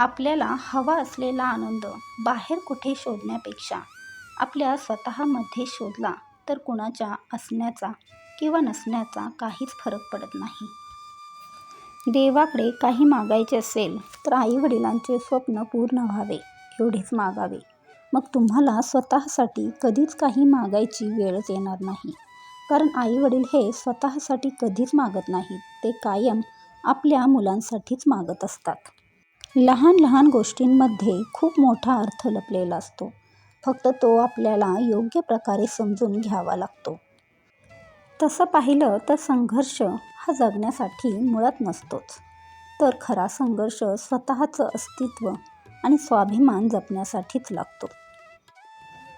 आपल्याला हवा असलेला आनंद बाहेर कुठे शोधण्यापेक्षा आपल्या स्वतःमध्ये शोधला तर कुणाच्या असण्याचा किंवा नसण्याचा काहीच फरक पडत नाही. देवाकडे काही मागायचे असेल तर आईवडिलांचे स्वप्न पूर्ण व्हावे एवढेच मागावे. मग तुम्हाला स्वतःसाठी कधीच काही मागायची वेळच येणार नाही. कारण आईवडील हे स्वतःसाठी कधीच मागत नाहीत ते कायम आपल्या मुलांसाठीच मागत असतात. लहान लहान गोष्टींमध्ये खूप मोठा अर्थ लपलेला असतो. फक्त तो आपल्याला योग्य प्रकारे समजून घ्यावा लागतो. तसं पाहिलं तर संघर्ष हा जगण्यासाठी मुळात नसतोच. तर खरा संघर्ष स्वतःचं अस्तित्व आणि स्वाभिमान जपण्यासाठीच लागतो.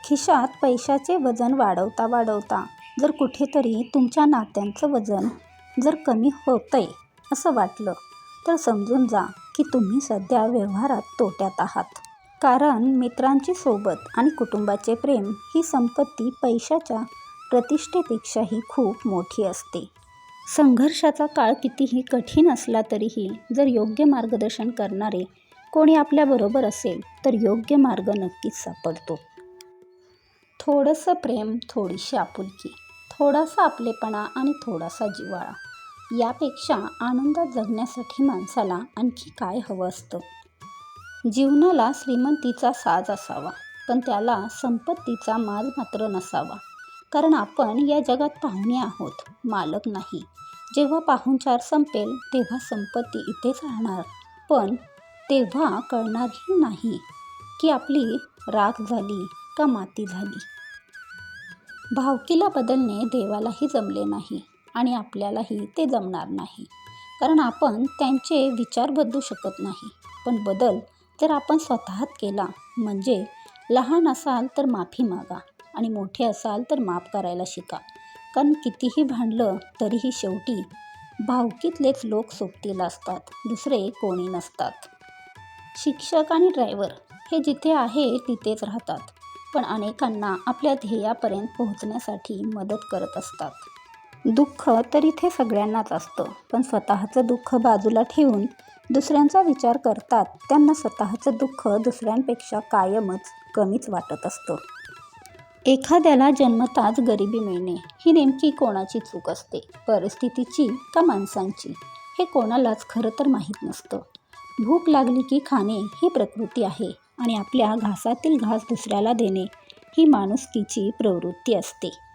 खिशात पैशाचे वजन वाढवता वाढवता जर कुठेतरी तुमच्या नात्यांचं वजन जर कमी होतंय असं वाटलं तर समजून जा की तुम्ही सध्या व्यवहारात तोट्यात आहात. कारण मित्रांची सोबत आणि कुटुंबाचे प्रेम ही संपत्ती पैशाच्या प्रतिष्ठेपेक्षाही खूप मोठी असते. संघर्षाचा काळ कितीही कठीण असला तरीही जर योग्य मार्गदर्शन करणारे कोणी आपल्याबरोबर असेल तर योग्य मार्ग नक्कीच सापडतो. थोडंसं प्रेम थोडीशी आपुलकी थोडासा आपलेपणा आणि थोडासा जिव्हाळा. यापेक्षा आनंदात जगण्यासाठी माणसाला आणखी काय हवं असतं? जीवनाला श्रीमंतीचा साज असावा पण त्याला संपत्तीचा माज मात्र नसावा. कारण आपण या जगात पाहुणे आहोत मालक नाही. जेव्हा पाहुणचार संपेल तेव्हा संपत्ती इथेच राहणार. पण तेव्हा कळणारही नाही की आपली राख झाली का माती झाली. भावकीला बदलणे देवालाही जमले नाही. आणि आपल्यालाही ते जमणार नाही. कारण आपण त्यांचे विचार बदलू शकत नाही. पण बदल जर आपण स्वतःत केला म्हणजे लहान असाल तर माफी मागा आणि मोठे असाल तर माफ करायला शिका. कारण कितीही भांडलं तरीही शेवटी भावकीतलेच लोक सोबतीला असतात दुसरे कोणी नसतात. शिक्षक आणि ड्रायव्हर हे जिथे आहे तिथेच राहतात. पण अनेकांना आपल्या ध्येयापर्यंत पोहोचण्यासाठी मदत करत असतात. दुःख तर इथे सगळ्यांनाच असतं. पण स्वतःचं दुःख बाजूला ठेवून दुसऱ्यांचा विचार करतात त्यांना स्वतःचं दुःख दुसऱ्यांपेक्षा कायमच कमीच वाटत असतं. एखाद्याला जन्मताच गरिबी मिळणे ही नेमकी कोणाची चूक असते? परिस्थितीची का माणसांची? हे कोणालाच खरं तर माहीत नसतं. भूक लागली की खाणे ही प्रकृती आहे आणि आपल्या घासातील घास दुसऱ्याला देणे ही माणुसकीची प्रवृत्ती असते.